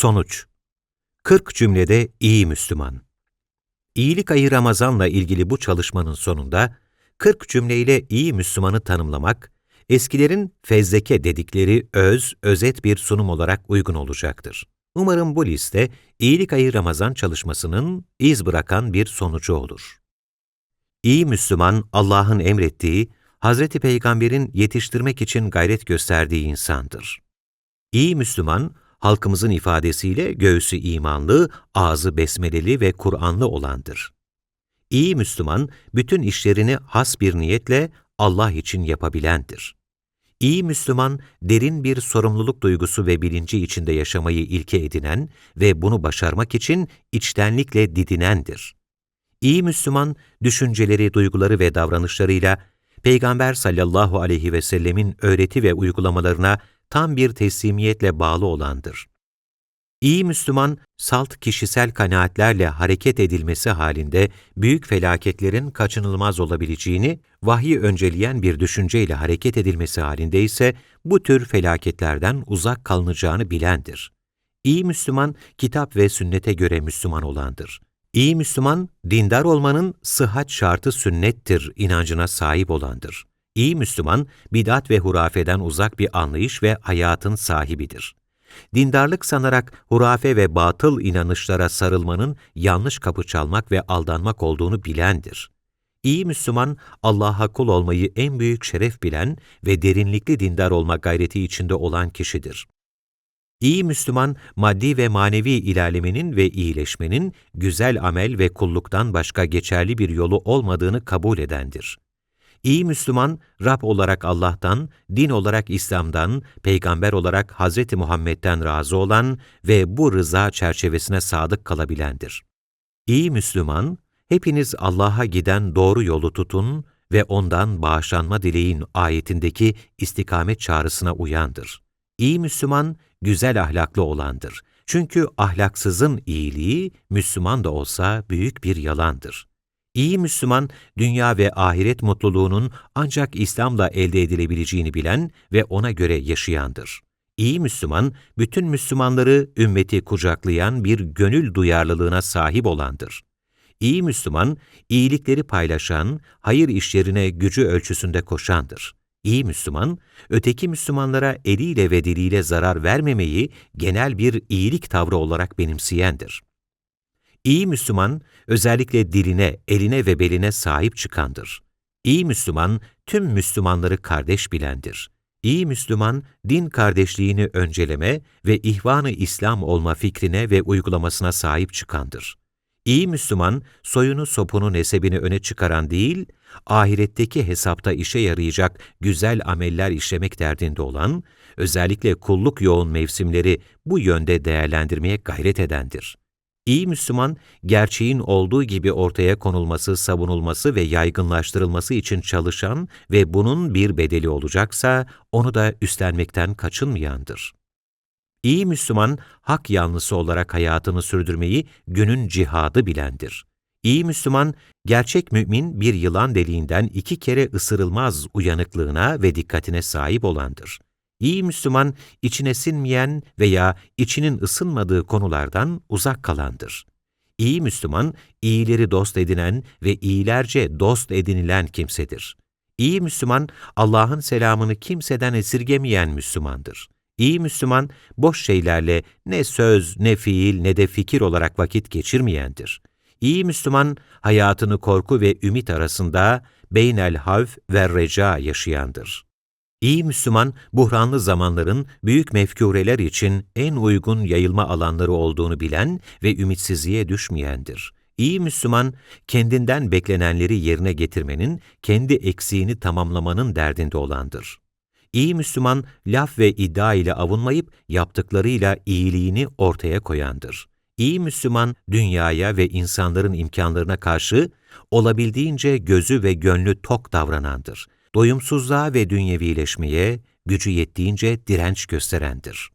Sonuç 40 cümlede iyi Müslüman. İyilik ayı Ramazan'la ilgili bu çalışmanın sonunda 40 cümleyle iyi Müslümanı tanımlamak, eskilerin fezleke dedikleri öz, özet bir sunum olarak uygun olacaktır. Umarım bu liste iyilik ayı Ramazan çalışmasının iz bırakan bir sonucu olur. İyi Müslüman, Allah'ın emrettiği, Hazreti Peygamber'in yetiştirmek için gayret gösterdiği insandır. İyi Müslüman, halkımızın ifadesiyle göğsü imanlı, ağzı besmeleli ve Kur'anlı olandır. İyi Müslüman, bütün işlerini has bir niyetle Allah için yapabilendir. İyi Müslüman, derin bir sorumluluk duygusu ve bilinci içinde yaşamayı ilke edinen ve bunu başarmak için içtenlikle didinendir. İyi Müslüman, düşünceleri, duyguları ve davranışlarıyla Peygamber sallallahu aleyhi ve sellemin öğreti ve uygulamalarına tam bir teslimiyetle bağlı olandır. İyi Müslüman, salt kişisel kanaatlerle hareket edilmesi halinde büyük felaketlerin kaçınılmaz olabileceğini, vahyi önceleyen bir düşünceyle hareket edilmesi halinde ise bu tür felaketlerden uzak kalınacağını bilendir. İyi Müslüman, kitap ve sünnete göre Müslüman olandır. İyi Müslüman, dindar olmanın sıhhat şartı sünnettir inancına sahip olandır. İyi Müslüman, bidat ve hurafeden uzak bir anlayış ve hayatın sahibidir. Dindarlık sanarak hurafe ve batıl inanışlara sarılmanın yanlış kapı çalmak ve aldanmak olduğunu bilendir. İyi Müslüman, Allah'a kul olmayı en büyük şeref bilen ve derinlikli dindar olma gayreti içinde olan kişidir. İyi Müslüman, maddi ve manevi ilerlemenin ve iyileşmenin güzel amel ve kulluktan başka geçerli bir yolu olmadığını kabul edendir. İyi Müslüman, Rab olarak Allah'tan, din olarak İslam'dan, peygamber olarak Hz. Muhammed'den razı olan ve bu rıza çerçevesine sadık kalabilendir. İyi Müslüman, hepiniz Allah'a giden doğru yolu tutun ve ondan bağışlanma dileyin ayetindeki istikamet çağrısına uyandır. İyi Müslüman, güzel ahlaklı olandır. Çünkü ahlaksızın iyiliği, Müslüman da olsa büyük bir yalandır. İyi Müslüman, dünya ve ahiret mutluluğunun ancak İslam'la elde edilebileceğini bilen ve ona göre yaşayandır. İyi Müslüman, bütün Müslümanları ümmeti kucaklayan bir gönül duyarlılığına sahip olandır. İyi Müslüman, iyilikleri paylaşan, hayır işlerine gücü ölçüsünde koşandır. İyi Müslüman, öteki Müslümanlara eliyle ve diliyle zarar vermemeyi genel bir iyilik tavrı olarak benimseyendir. İyi Müslüman, özellikle diline, eline ve beline sahip çıkandır. İyi Müslüman, tüm Müslümanları kardeş bilendir. İyi Müslüman, din kardeşliğini önceleme ve ihvanı İslam olma fikrine ve uygulamasına sahip çıkandır. İyi Müslüman, soyunu sopunu nesebini öne çıkaran değil, ahiretteki hesapta işe yarayacak güzel ameller işlemek derdinde olan, özellikle kulluk yoğun mevsimleri bu yönde değerlendirmeye gayret edendir. İyi Müslüman, gerçeğin olduğu gibi ortaya konulması, savunulması ve yaygınlaştırılması için çalışan ve bunun bir bedeli olacaksa onu da üstlenmekten kaçınmayandır. İyi Müslüman, hak yanlısı olarak hayatını sürdürmeyi günün cihadı bilendir. İyi Müslüman, gerçek mümin bir yılan deliğinden iki kere ısırılmaz uyanıklığına ve dikkatine sahip olandır. İyi Müslüman, içine sinmeyen veya içinin ısınmadığı konulardan uzak kalandır. İyi Müslüman, iyileri dost edinen ve iyilerce dost edinilen kimsedir. İyi Müslüman, Allah'ın selamını kimseden esirgemeyen Müslümandır. İyi Müslüman, boş şeylerle ne söz, ne fiil, ne de fikir olarak vakit geçirmeyendir. İyi Müslüman, hayatını korku ve ümit arasında beynel havf ve reca yaşayandır. İyi Müslüman, buhranlı zamanların büyük mefkureler için en uygun yayılma alanları olduğunu bilen ve ümitsizliğe düşmeyendir. İyi Müslüman, kendinden beklenenleri yerine getirmenin, kendi eksiğini tamamlamanın derdinde olandır. İyi Müslüman, laf ve iddia ile avunmayıp, yaptıklarıyla iyiliğini ortaya koyandır. İyi Müslüman, dünyaya ve insanların imkanlarına karşı olabildiğince gözü ve gönlü tok davranandır doyumsuzluğa ve dünyevileşmeye gücü yettiğince direnç gösterendir.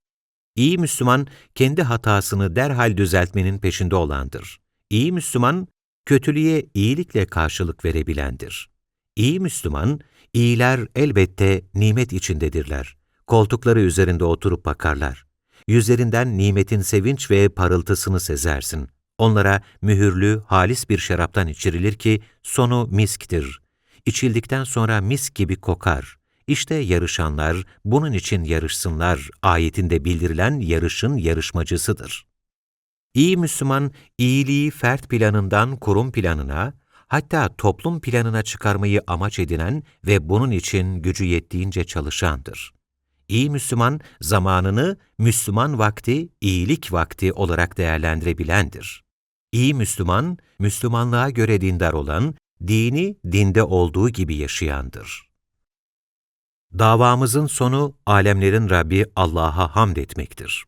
İyi Müslüman, kendi hatasını derhal düzeltmenin peşinde olandır. İyi Müslüman, kötülüğe iyilikle karşılık verebilendir. İyi Müslüman, iyiler elbette nimet içindedirler. Koltukları üzerinde oturup bakarlar. yüzlerinden nimetin sevinç ve parıltısını sezersin. Onlara mühürlü, halis bir şaraptan içirilir ki sonu misktir. İçildikten sonra misk gibi kokar. İşte yarışanlar bunun için yarışsınlar ayetinde bildirilen yarışın yarışmacısıdır. İyi Müslüman, iyiliği fert planından kurum planına, hatta toplum planına çıkarmayı amaç edinen ve bunun için gücü yettiğince çalışandır. İyi Müslüman, zamanını Müslüman vakti, iyilik vakti olarak değerlendirebilendir. İyi Müslüman, Müslümanlığa göre dindar olan, dini dinde olduğu gibi yaşayandır. Davamızın sonu, alemlerin Rabbi Allah'a hamd etmektir.